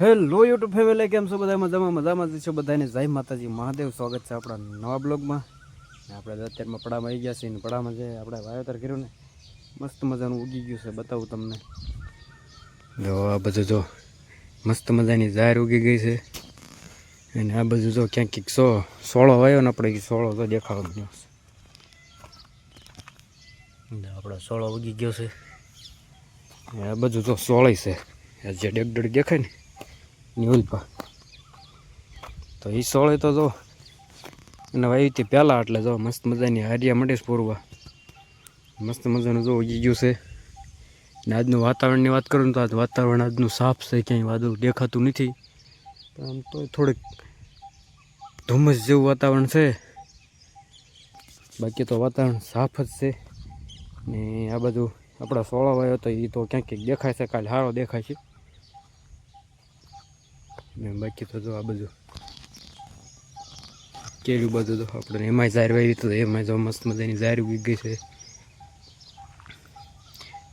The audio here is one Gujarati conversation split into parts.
હેલો યુટ્યુબ ફેમિલી કેમ છો બધા? મજામાં મજામાં છો બધાને? જય માતાજી, મહાદેવ, સ્વાગત છે આપણા નવા બ્લોગમાં. આપણે અત્યારમાં પડામાં આવી ગયા છીએ પડામાં જે આપણે વાવેતર કર્યું ને, મસ્ત મજાનું ઉગી ગયું છે, બતાવું તમને. જો, આ બધું જો મસ્ત મજાની ઝાર ઉગી ગઈ છે. અને આ બધું જો ક્યાંક ક્યાંક સો, સોળો વાયો ને આપણે સોળો તો દેખાડો મળ્યો છે. આપણો સોળો ઉગી ગયો છે. આ બધું જો સોળે છે. જે ડેક દેખાય ને નિવલપા તો એ સોળે તો જો અને વાયુથી પહેલાં એટલે જો મસ્ત મજાની હારિયા મળે છે પૂરવા. મસ્ત મજાનું જો ઉગી ગયું છે. ને આજનું વાતાવરણની વાત કરું તો આજ વાતાવરણ આજનું સાફ છે, ક્યાંય વાદળ દેખાતું નથી. આમ તો થોડીક ધુમ્મસ જેવું વાતાવરણ છે. બાકી તો વાતાવરણ સાફ જ છે. ને આ બધું આપણા સોળો વાયો તો એ તો ક્યાંક ક્યાંક દેખાય છે, કાલે સારો દેખાય છે. ને બાકી તો જો આ બધું કેળું બધું તો આપણે એમાંય ઝાર વાવી તો એમાંય જો મસ્ત મજાની ઝાર ઉગી ગઈ છે.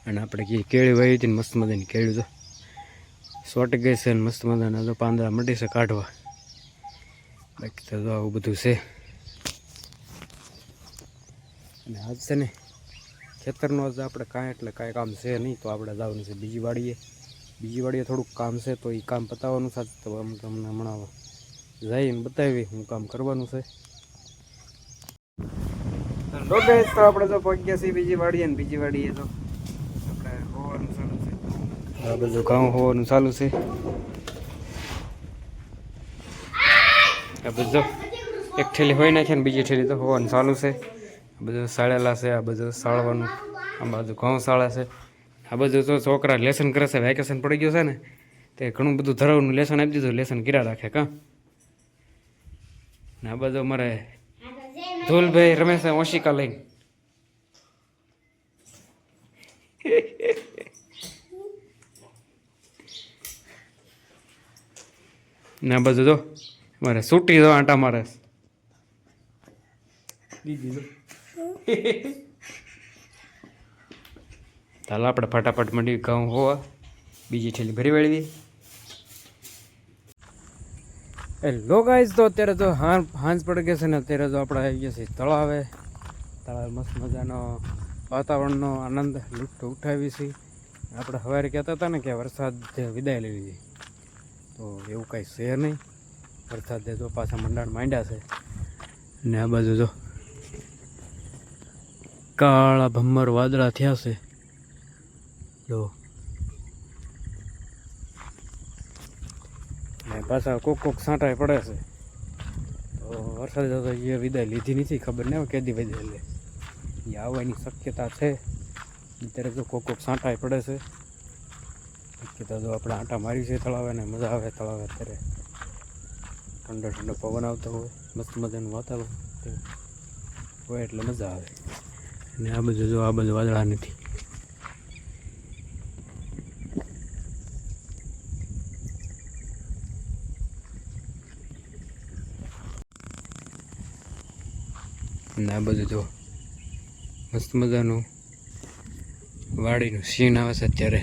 અને આપણે કેળી વાવી હતી ને મસ્ત મજાની કેળું તો. સોટી ગઈ છે ને મસ્ત મજાના તો પાંદડા મટી છે કાઢવા. બાકી તો જો આવું બધું છે. અને આજ છે ને ખેતરનો જ આપણે કાંઈ એટલે કાંઈ કામ છે નહીં, તો આપણે જવાનું છે બીજી વાડીએ. બીજી વાડીએ થોડુંક કામ છે, તો એ કામ પતાવવાનું સાથે તમને હમણાં જઈને બતાવી હું કામ કરવાનું છે. આપણે તો પહોંચ્યા છીએ બીજી વાડીએ ને બીજી વાડીએ તો ચાલુ છે. આ બધું ઘઉં હોવાનું ચાલુ છે. આ બધું એક ઠેલી હોય નાખે ને બીજી ઠેલી તો હોવાનું ચાલુ છે. આ બધું સાળેલા છે, આ બધું સાળવાનું, આ બાજુ ઘઉં સાળા છે. આ બધું તો છોકરા લેસન કરે છે વેકેશન પડી ગયું છે ને તે ઘણું બધું ધરાવનું લેસન આપી દીધું લેસન કર્યા રાખે કાં? ને આ બધું અમારે ધોલભાઈ રમેશ ઓશિકા લઈને. ને બધું જો મારે સૂટી દો આંટા મારે દીદી તો આપણે ફટાફટ મંડી ઘઉં હોવા. બીજી ઠેલી ભરી વળવી. હેલો ગાઈઝ તો અત્યારે તો હાં હાંજ પડી ગયા છે ને અત્યારે તો આપણે આવી ગયા છીએ તળાવે. તળાવે મસ્ત મજાનો વાતાવરણનો આનંદ લુફ્ટ ઉઠાવી છે. આપણે સવારે કહેતા હતા ને કે વરસાદ વિદાય લેવી છે. તો એવું કાંઈ છે નહીં. વરસાદ જો પાછા મંડાણ માંડ્યા છે. ને આ બાજુ જો કાળા ભમ્મર વાદળા થયા છે. જો. ને પાછા કોક કોક સાંટાય પડે છે. તો વરસાદ તો એ વિદાય લીધી નથી, ખબર હવે કેદી વિદાય લે. એ આવવાની શક્યતા છે. અત્યારે તો કોક કોક સાંટાય પડે છે. શક્યતા જો આપણે આંટા મારી છે તળાવે ને મજા આવે તળાવે અત્યારે. ઠંડો ઠંડો પવન આવતો હોય, મસ્ત મજાનું વાતાવરણ હોય એટલે મજા આવે. અને આ બધું જો આ બધું વાદળા નથી. અને આ બધું જો મસ્ત મજાનું વાડીનું સીન આવે છે અત્યારે.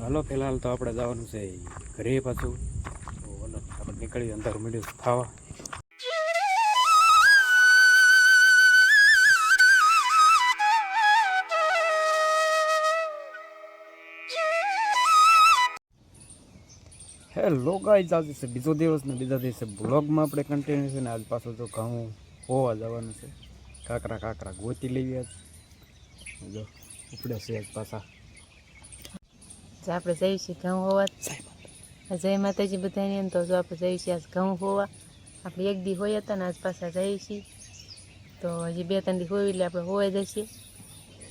હાલો, ફિલહાલ તો આપણે જવાનું છે ઘરે પાછું. આપણે નીકળી અંદર મળ્યું ખાવા હેલો ગાઈઝ આજે છે બીજો દિવસ ને બીજા દિવસે બ્લોગમાં આપણે કન્ટિન્યુ છે ને આજ પાછું તો ઘઉં હોવા જવાનું છે. કાંકરા કાંકરા ગોતી લેવી આજ. જો ઉપડે છે આજ પાછા. આપણે જઈએ છીએ ઘઉં હોવા. જય માતાજી. બધાની એમ તો જો આપણે જઈએ છીએ આજ ઘઉં હોવા. આપણે એક દી હોય હતા ને આજ પાછા જઈએ છીએ. તો હજી બે ત્રણ દી હોય એટલે આપણે હોવા જઈએ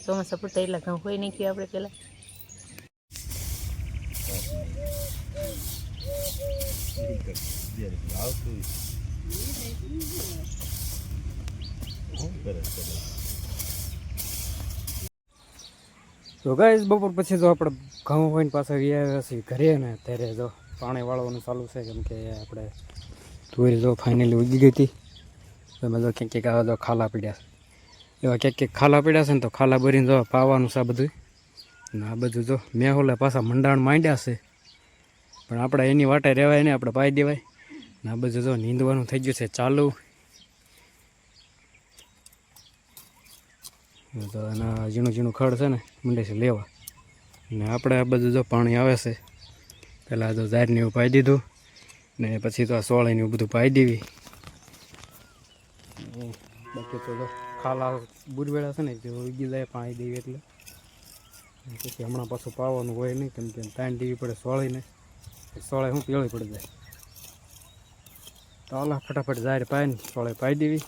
ચોમાસા પૂરતા એટલા ઘઉં હોય નાખ્યું આપણે પહેલાં. તો ગાઈસ બપોર પછી જો આપણે ઘઉં હોય ને પાછા ગયા આવ્યા છીએ ઘરે ને ત્યારે જો પાણી વાળવાનું ચાલુ છે, કેમ કે આપણે તુવેર જો ફાઇનલી ઉગી ગઈ હતી. તો એમાં જો ક્યાંક ક્યાંક આવા જો ખાલા પડ્યા એવા ક્યાંક ક્યાંક ખાલા પડ્યા છે ને તો ખાલા ભરીને જો પાવાનું છે આ બધું ને આ બધું જો મેહોલે પાછા મંડાણ માંડ્યા છે. પણ આપણે એની વાટે રહેવાય ને આપણે પાઈ દેવાય. ને આ બધું જો નીંદવાનું થઈ ગયું છે ચાલુ. તો એના ઝીણું ઝીણું ખડ છે ને મંડે છે લેવા. ને આપણે આ બધું જો પાણી આવે છે પહેલાં તો ઝાડને એવું પાઈ દીધું. ને પછી તો આ સોળીને એવું બધું પાઈ દેવી. બાકી તો ખાલા બુરવેળા છે ને તે ઉગી જાય પાણી દેવી એટલે. પછી હમણાં પાછું પાવાનું હોય નહીં, કેમ કે ટાઈમ દેવી પડે સોળીને. સોળે હું પીળી પડી જાય. તો હાલો ફટાફટ જાહેર પાય ને સોળે પાઈ દેવી.